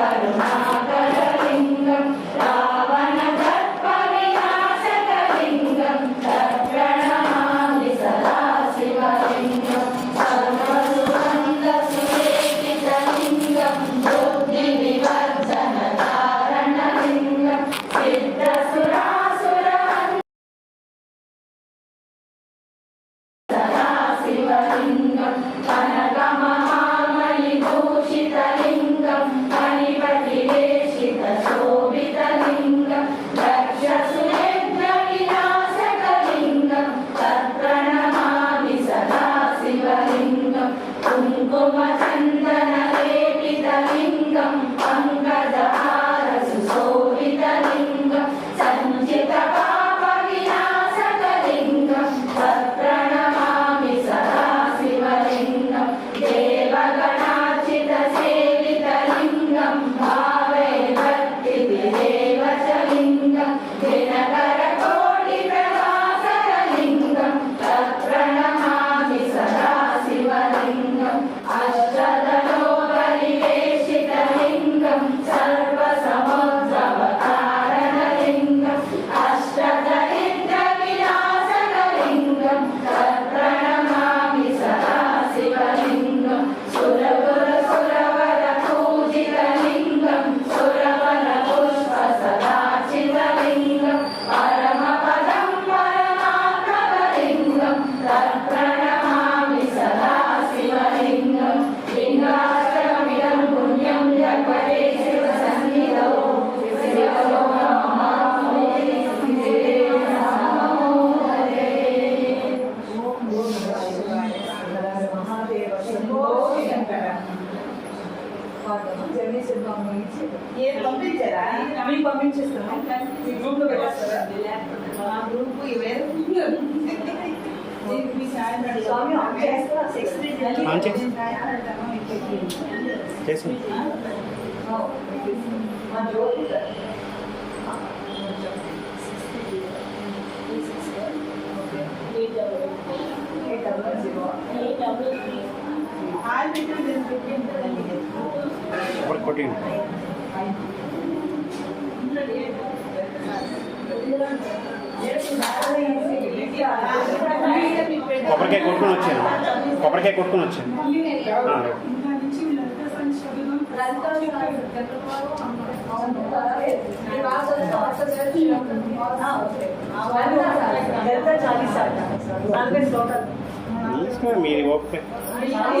Hallelujah. ఏం పంపించారా? మీకు పంపించేస్తాను మీ పెట్టేస్తారా? మా గ్రూప్ వేరే మీ సాయంత్రం స్వామి ఆన్ చేస్తారా సిక్స్ చేసి మా జోలు ఇప్పుడు కొట్టింది కొబ్బరికాయ కొట్టుకుని వచ్చాను కొబ్బరికాయ కొట్టుకుని వచ్చాను మీది okay sorry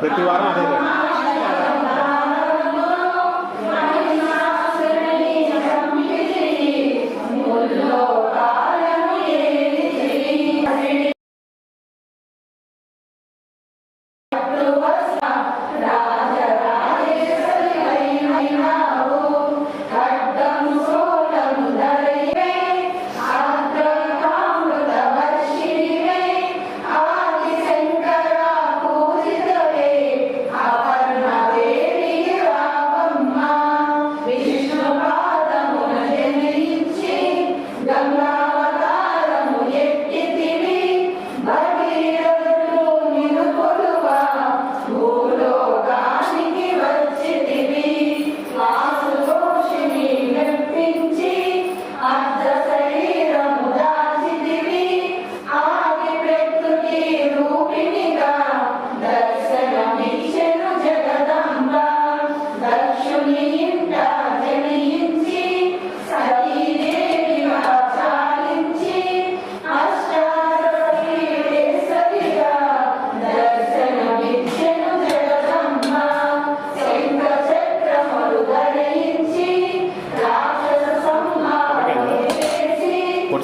Pretty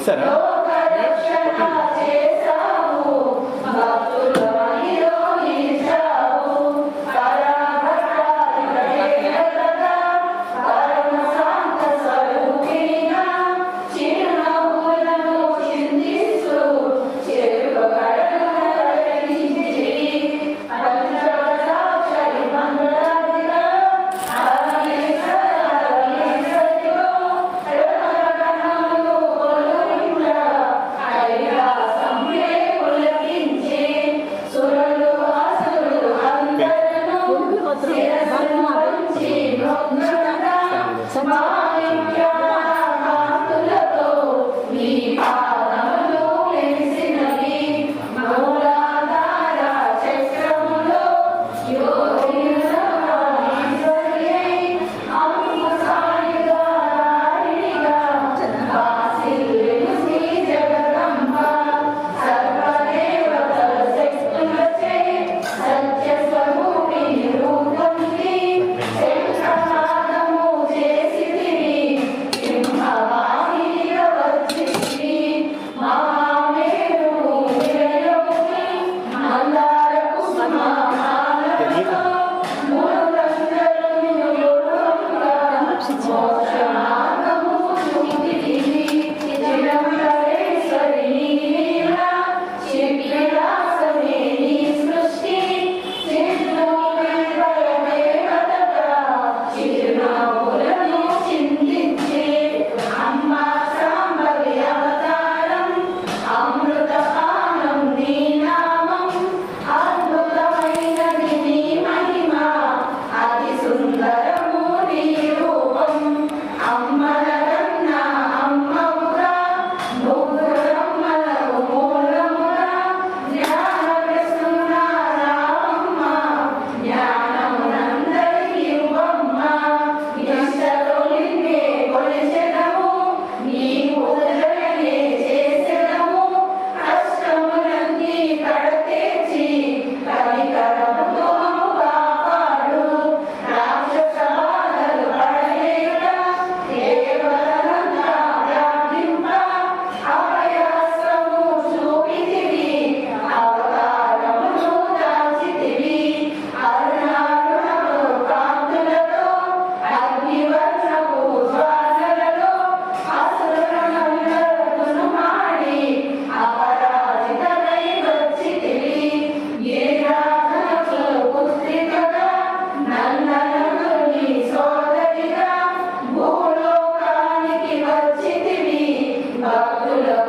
Será?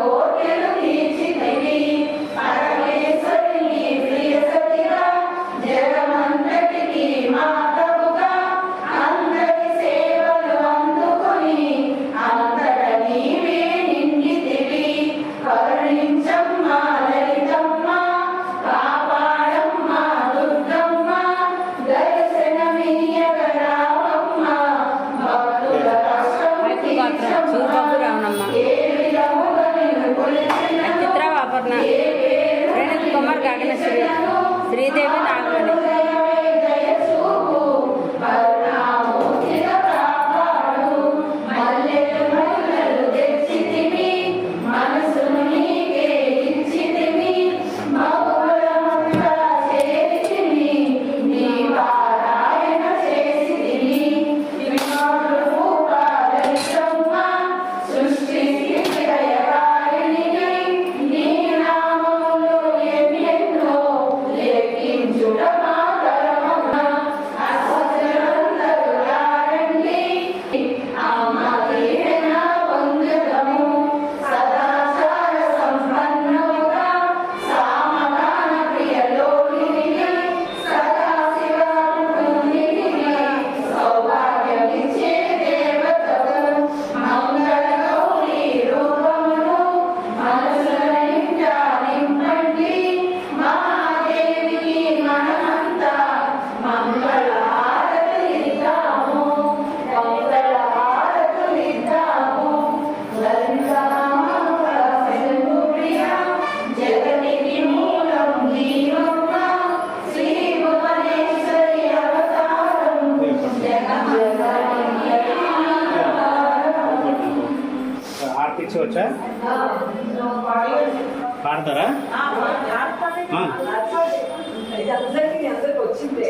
Lord, 되면 వచ్చి వచ్చా పాడతారా? ఆ. వచ్చిందే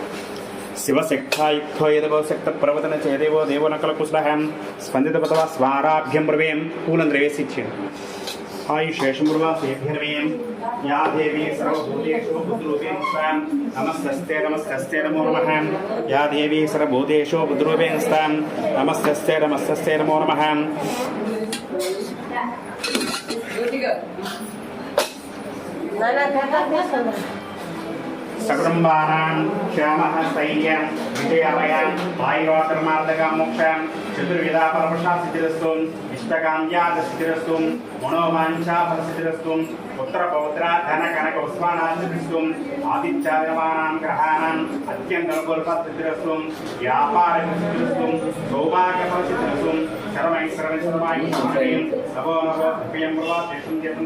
బ్రహ్మాధిపతి శక్త ప్రవతన చేదేవో దేవో నకల కుశలహం స్పందిత పదవ స్వారాభ్యం బ్రవేం పూలంద్ర వేసిచ్చాడు ఆయుషేషముర్వాసేభ్యర్వేం యా దేవీ సర్వభూతేషు బుద్ధిరూపేణ స్థాం నమస్తస్తే నమస్తస్తే నమో నమః. యా దేవీ సర్వభూతేషు బుద్ధిరూపేణ స్థాం నమస్తస్తే నమస్తస్తే నమో నమః. సకుటుంబానాం క్షేమః స్థైర్యం విజయమయం ఆయురోధర్మార్థకం మోక్షం చతుర్విధా పరమశా సిద్ధిరస్తు ఇష్టకామ్యాద సిద్ధిరస్తు మనోవాంఛా ఫలసిద్ధిరస్తు పుత్ర పౌత్ర ధన కనక ఉస్మానాసిద్ధిస్తు ఆదిత్యాగమానాం గ్రహాణం అత్యంత అనుకూల సిద్ధిరస్తు వ్యాపార సిద్ధిరస్తు సౌభాగ్య ఫలసిద్ధిరస్తు శరమై సర్వ శర్మాయి నవో ప్రియం దివ్యం దేశం చేతం